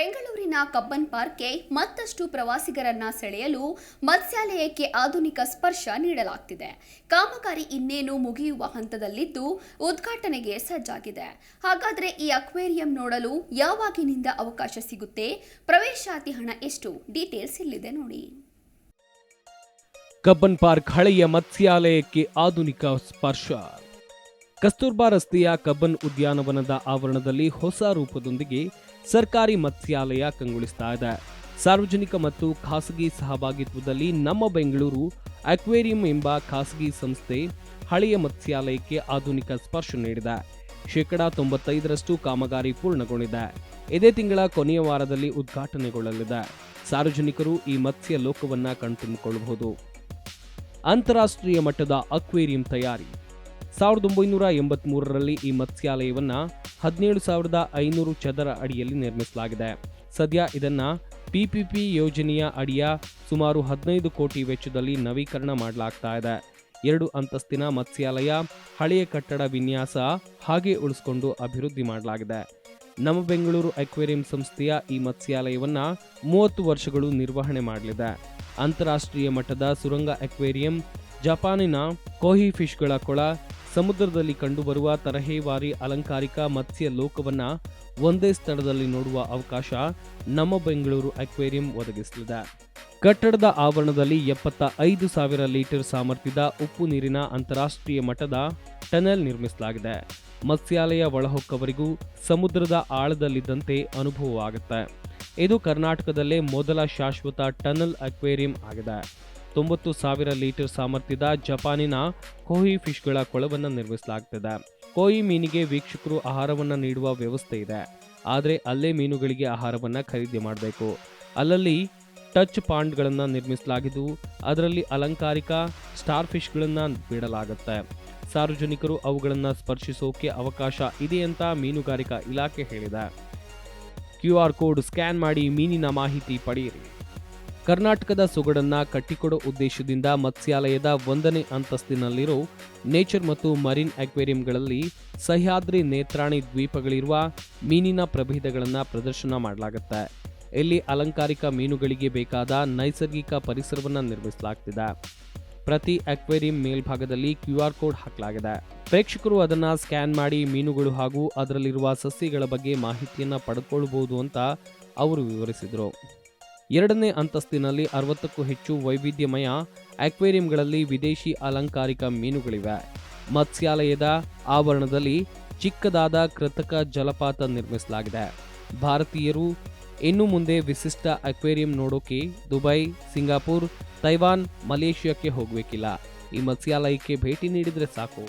ಬೆಂಗಳೂರಿನ ಕಬ್ಬನ್ ಪಾರ್ಕ್ಗೆ ಮತ್ತಷ್ಟು ಪ್ರವಾಸಿಗರನ್ನ ಸೆಳೆಯಲು ಮತ್ಸ್ಯಾಲಯಕ್ಕೆ ಆಧುನಿಕ ಸ್ಪರ್ಶ ನೀಡಲಾಗ್ತಿದೆ. ಕಾಮಗಾರಿ ಇನ್ನೇನು ಮುಗಿಯುವ ಹಂತದಲ್ಲಿದ್ದು ಉದ್ಘಾಟನೆಗೆ ಸಜ್ಜಾಗಿದೆ. ಹಾಗಾದ್ರೆ ಈ ಅಕ್ವೇರಿಯಂ ನೋಡಲು ಯಾವಾಗಿನಿಂದ ಅವಕಾಶ ಸಿಗುತ್ತೆ? ಪ್ರವೇಶಾತಿ ಹಣ ಎಷ್ಟು? ಡೀಟೇಲ್ಸ್ ಇಲ್ಲಿದೆ ನೋಡಿ. ಕಬ್ಬನ್ ಪಾರ್ಕ್ ಹಳೆಯ ಮತ್ಸ್ಯಾಲಯಕ್ಕೆ ಆಧುನಿಕ ಸ್ಪರ್ಶ. ಕಸ್ತೂರ್ಬಾ ರಸ್ತೆಯ ಕಬ್ಬನ್ ಉದ್ಯಾನವನದ ಆವರಣದಲ್ಲಿ ಹೊಸ ರೂಪದೊಂದಿಗೆ ಸರ್ಕಾರಿ ಮತ್ಸ್ಯಾಲಯ ಕಂಗೊಳಿಸ್ತಾ ಇದೆ. ಸಾರ್ವಜನಿಕ ಮತ್ತು ಖಾಸಗಿ ಸಹಭಾಗಿತ್ವದಲ್ಲಿ ನಮ್ಮ ಬೆಂಗಳೂರು ಅಕ್ವೇರಿಯಂ ಎಂಬ ಖಾಸಗಿ ಸಂಸ್ಥೆ ಹಳೆಯ ಮತ್ಸ್ಯಾಲಯಕ್ಕೆ ಆಧುನಿಕ ಸ್ಪರ್ಶ ನೀಡಿದೆ. ಶೇಕಡಾ ತೊಂಬತ್ತೈದರಷ್ಟು ಕಾಮಗಾರಿ ಪೂರ್ಣಗೊಂಡಿದೆ. ಇದೇ ತಿಂಗಳ ಕೊನೆಯ ವಾರದಲ್ಲಿ ಉದ್ಘಾಟನೆಗೊಳ್ಳಲಿದೆ. ಸಾರ್ವಜನಿಕರು ಈ ಮತ್ಸ್ಯ ಲೋಕವನ್ನ ಕಣ್ತುಂಬಿಕೊಳ್ಳಬಹುದು. ಅಂತಾರಾಷ್ಟ್ರೀಯ ಮಟ್ಟದ ಅಕ್ವೇರಿಯಂ ತಯಾರಿ. ಸಾವಿರದ ಒಂಬೈನೂರ ಎಂಬತ್ಮೂರರಲ್ಲಿ ಈ ಮತ್ಸ್ಯಾಲಯವನ್ನ ಹದಿನೇಳು ಸಾವಿರದ ಐನೂರು ಚದರ ಅಡಿಯಲ್ಲಿ ನಿರ್ಮಿಸಲಾಗಿದೆ. ಸದ್ಯ ಇದನ್ನು ಪಿಪಿಪಿ ಯೋಜನೆಯ ಅಡಿಯ ಸುಮಾರು ಹದಿನೈದು ಕೋಟಿ ವೆಚ್ಚದಲ್ಲಿ ನವೀಕರಣ ಮಾಡಲಾಗ್ತಾ ಇದೆ. ಎರಡು ಅಂತಸ್ತಿನ ಮತ್ಸ್ಯಾಲಯ, ಹಳೆಯ ಕಟ್ಟಡ ವಿನ್ಯಾಸ ಹಾಗೆ ಉಳಿಸಿಕೊಂಡು ಅಭಿವೃದ್ಧಿ ಮಾಡಲಾಗಿದೆ. ನಮ್ಮ ಬೆಂಗಳೂರು ಅಕ್ವೇರಿಯಂ ಸಂಸ್ಥೆಯ ಈ ಮತ್ಸ್ಯಾಲಯವನ್ನು ಮೂವತ್ತು ವರ್ಷಗಳು ನಿರ್ವಹಣೆ ಮಾಡಲಿದೆ. ಅಂತಾರಾಷ್ಟ್ರೀಯ ಮಟ್ಟದ ಸುರಂಗ ಅಕ್ವೇರಿಯಂ, ಜಪಾನಿನ ಕೋಹಿ ಫಿಶ್ಗಳ ಕೊಳ ಸಮುದ್ರದಲ್ಲಿ ಕಂಡುಬರುವ ತರಹೇವಾರಿ ಅಲಂಕಾರಿಕ ಮತ್ಸ್ಯ ಲೋಕವನ್ನು ಒಂದೇ ಸ್ಥಳದಲ್ಲಿ ನೋಡುವ ಅವಕಾಶ ನಮ್ಮ ಬೆಂಗಳೂರು ಅಕ್ವೇರಿಯಂ ಒದಗಿಸಲಿದೆ. ಕಟ್ಟಡದ ಆವರಣದಲ್ಲಿ ಎಪ್ಪತ್ತ ಐದು ಸಾವಿರ ಲೀಟರ್ ಸಾಮರ್ಥ್ಯದ ಉಪ್ಪು ನೀರಿನ ಅಂತಾರಾಷ್ಟ್ರೀಯ ಮಟ್ಟದ ಟನೆಲ್ ನಿರ್ಮಿಸಲಾಗಿದೆ. ಮತ್ಸ್ಯಾಲಯ ಒಳಹೊಕ್ಕವರಿಗೂ ಸಮುದ್ರದ ಆಳದಲ್ಲಿದ್ದಂತೆ ಅನುಭವವಾಗುತ್ತೆ. ಇದು ಕರ್ನಾಟಕದಲ್ಲೇ ಮೊದಲ ಶಾಶ್ವತ ಟನಲ್ ಅಕ್ವೇರಿಯಂ ಆಗಿದೆ. ತೊಂಬತ್ತು ಸಾವಿರ ಲೀಟರ್ ಸಾಮರ್ಥ್ಯದ ಜಪಾನಿನ ಕೋಹಿ ಫಿಶ್ಗಳ ಕೊಳವನ್ನು ನಿರ್ಮಿಸಲಾಗ್ತಿದೆ. ಕೋಯಿ ಮೀನಿಗೆ ವೀಕ್ಷಕರು ಆಹಾರವನ್ನು ನೀಡುವ ವ್ಯವಸ್ಥೆ ಇದೆ. ಆದರೆ ಅಲ್ಲೇ ಮೀನುಗಳಿಗೆ ಆಹಾರವನ್ನು ಖರೀದಿ ಮಾಡಬೇಕು. ಅಲ್ಲಲ್ಲಿ ಟಚ್ ಪಾಂಡ್ಗಳನ್ನು ನಿರ್ಮಿಸಲಾಗಿದ್ದು, ಅದರಲ್ಲಿ ಅಲಂಕಾರಿಕ ಸ್ಟಾರ್ ಫಿಶ್ಗಳನ್ನು ಬಿಡಲಾಗುತ್ತೆ. ಸಾರ್ವಜನಿಕರು ಅವುಗಳನ್ನು ಸ್ಪರ್ಶಿಸೋಕೆ ಅವಕಾಶ ಇದೆ ಅಂತ ಮೀನುಗಾರಿಕಾ ಇಲಾಖೆ ಹೇಳಿದೆ. ಕ್ಯೂ ಆರ್ ಕೋಡ್ ಸ್ಕ್ಯಾನ್ ಮಾಡಿ ಮೀನಿನ ಮಾಹಿತಿ ಪಡೆಯಿರಿ. ಕರ್ನಾಟಕದ ಸೊಗಡನ್ನ ಕಟ್ಟಿಕೊಡೋ ಉದ್ದೇಶದಿಂದ ಮತ್ಸ್ಯಾಲಯದ ಒಂದನೇ ಅಂತಸ್ತಿನಲ್ಲಿರೋ ನೇಚರ್ ಮತ್ತು ಮರಿನ್ ಅಕ್ವೇರಿಯಂಗಳಲ್ಲಿ ಸಹ್ಯಾದ್ರಿ ನೇತ್ರಾಣಿ ದ್ವೀಪಗಳಿರುವ ಮೀನಿನ ಪ್ರಭೇದಗಳನ್ನು ಪ್ರದರ್ಶನ ಮಾಡಲಾಗುತ್ತೆ. ಇಲ್ಲಿ ಅಲಂಕಾರಿಕ ಮೀನುಗಳಿಗೆ ಬೇಕಾದ ನೈಸರ್ಗಿಕ ಪರಿಸರವನ್ನು ನಿರ್ಮಿಸಲಾಗ್ತಿದೆ. ಪ್ರತಿ ಅಕ್ವೇರಿಯಂ ಮೇಲ್ಭಾಗದಲ್ಲಿ ಕ್ಯೂ ಆರ್ ಕೋಡ್ ಹಾಕಲಾಗಿದೆ. ಪ್ರೇಕ್ಷಕರು ಅದನ್ನು ಸ್ಕ್ಯಾನ್ ಮಾಡಿ ಮೀನುಗಳು ಹಾಗೂ ಅದರಲ್ಲಿರುವ ಸಸ್ಯಗಳ ಬಗ್ಗೆ ಮಾಹಿತಿಯನ್ನು ಪಡೆದುಕೊಳ್ಳಬಹುದು ಅಂತ ಅವರು ವಿವರಿಸಿದರು. ಎರಡನೇ ಅಂತಸ್ತಿನಲ್ಲಿ ಅರವತ್ತಕ್ಕೂ ಹೆಚ್ಚು ವೈವಿಧ್ಯಮಯ ಅಕ್ವೇರಿಯಂಗಳಲ್ಲಿ ವಿದೇಶಿ ಅಲಂಕಾರಿಕ ಮೀನುಗಳಿವೆ. ಮತ್ಸ್ಯಾಲಯದ ಆವರಣದಲ್ಲಿ ಚಿಕ್ಕದಾದ ಕೃತಕ ಜಲಪಾತ ನಿರ್ಮಿಸಲಾಗಿದೆ. ಭಾರತೀಯರು ಇನ್ನು ಮುಂದೆ ವಿಶಿಷ್ಟ ಅಕ್ವೇರಿಯಂ ನೋಡೋಕೆ ದುಬೈ, ಸಿಂಗಾಪುರ್, ತೈವಾನ್, ಮಲೇಷಿಯಾಕ್ಕೆ ಹೋಗಬೇಕಿಲ್ಲ. ಈ ಮತ್ಸ್ಯಾಲಯಕ್ಕೆ ಭೇಟಿ ನೀಡಿದರೆ ಸಾಕು.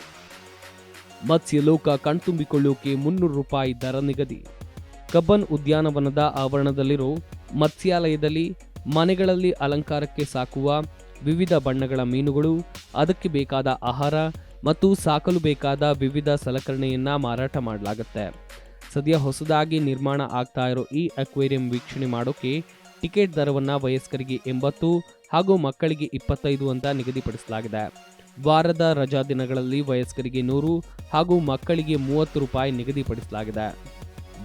ಮತ್ಸ್ಯ ಲೋಕ ಕಣ್ತುಂಬಿಕೊಳ್ಳೋಕೆ ಮುನ್ನೂರು ರೂಪಾಯಿ ದರ ನಿಗದಿ. ಕಬ್ಬನ್ ಉದ್ಯಾನವನದ ಆವರಣದಲ್ಲಿರೋ ಮತ್ಸ್ಯಾಲಯದಲ್ಲಿ ಮನೆಗಳಲ್ಲಿ ಅಲಂಕಾರಕ್ಕೆ ಸಾಕುವ ವಿವಿಧ ಬಣ್ಣಗಳ ಮೀನುಗಳು, ಅದಕ್ಕೆ ಬೇಕಾದ ಆಹಾರ ಮತ್ತು ಸಾಕಲು ಬೇಕಾದ ವಿವಿಧ ಸಲಕರಣೆಯನ್ನು ಮಾರಾಟ ಮಾಡಲಾಗುತ್ತೆ. ಸದ್ಯ ಹೊಸದಾಗಿ ನಿರ್ಮಾಣ ಆಗ್ತಾ ಇರೋ ಈ ಅಕ್ವೇರಿಯಂ ವೀಕ್ಷಣೆ ಮಾಡೋಕೆ ಟಿಕೆಟ್ ದರವನ್ನು ವಯಸ್ಕರಿಗೆ ಎಂಬತ್ತು ಹಾಗೂ ಮಕ್ಕಳಿಗೆ ಇಪ್ಪತ್ತೈದು ಅಂತ ನಿಗದಿಪಡಿಸಲಾಗಿದೆ. ವಾರದ ರಜಾ ದಿನಗಳಲ್ಲಿ ವಯಸ್ಕರಿಗೆ ನೂರು ಹಾಗೂ ಮಕ್ಕಳಿಗೆ ಮೂವತ್ತು ರೂಪಾಯಿ ನಿಗದಿಪಡಿಸಲಾಗಿದೆ.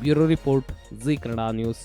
Bureau report Z Kannada news.